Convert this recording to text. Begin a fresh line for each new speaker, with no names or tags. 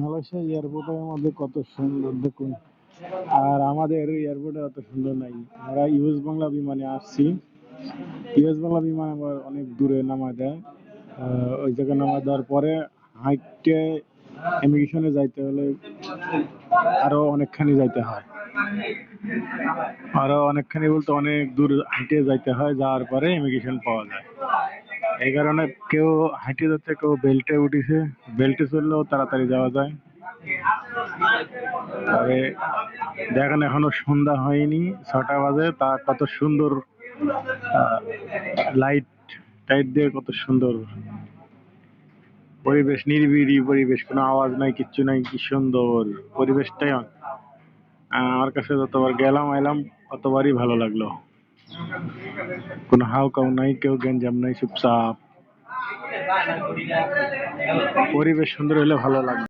Malaysia এয়ারপোর্টের মধ্যে কত সুন্দর, দেখুন। আর আমাদের এয়ারপোর্টে অত সুন্দর নাই। আমরা ইউএস বাংলা বিমানে আসছি। ইউএস বাংলা বিমান আবার অনেক দূরে নামা দেয়। ওই জায়গায় নামা দেওয়ার পরে হাইটে ইমিগ্রেশনে যাইতে হলে আরও অনেকখানি যাইতে হয়। আরও অনেকখানি বলতে অনেক দূর হাইটে যাইতে হয়, যাওয়ার পরে ইমিগ্রেশন পাওয়া যায়। এই কারণে কেউ হাইটে যাচ্ছে, কেউ বেল্টে উঠেছে। বেল্টে চললেও তাড়াতাড়ি যাওয়া যায়। তবে দেখেন, এখনও সন্ধ্যা হয়নি, ছটা বাজে। তা কত সুন্দর লাইট টাইট দিয়ে কত সুন্দর পরিবেশ নিরিবিড়ি পরিবেশ। কোনো আওয়াজ নাই, কিচ্ছু নাই, কি সুন্দর পরিবেশটাই। আমার কাছে যতবার গেলাম আইলাম ততবারই ভালো লাগল। কোনো হাউ কাউ নাই কেউ গেঞ্জাম নাই চুপচাপ। পরিবেশ সুন্দর হলে ভালো লাগবে।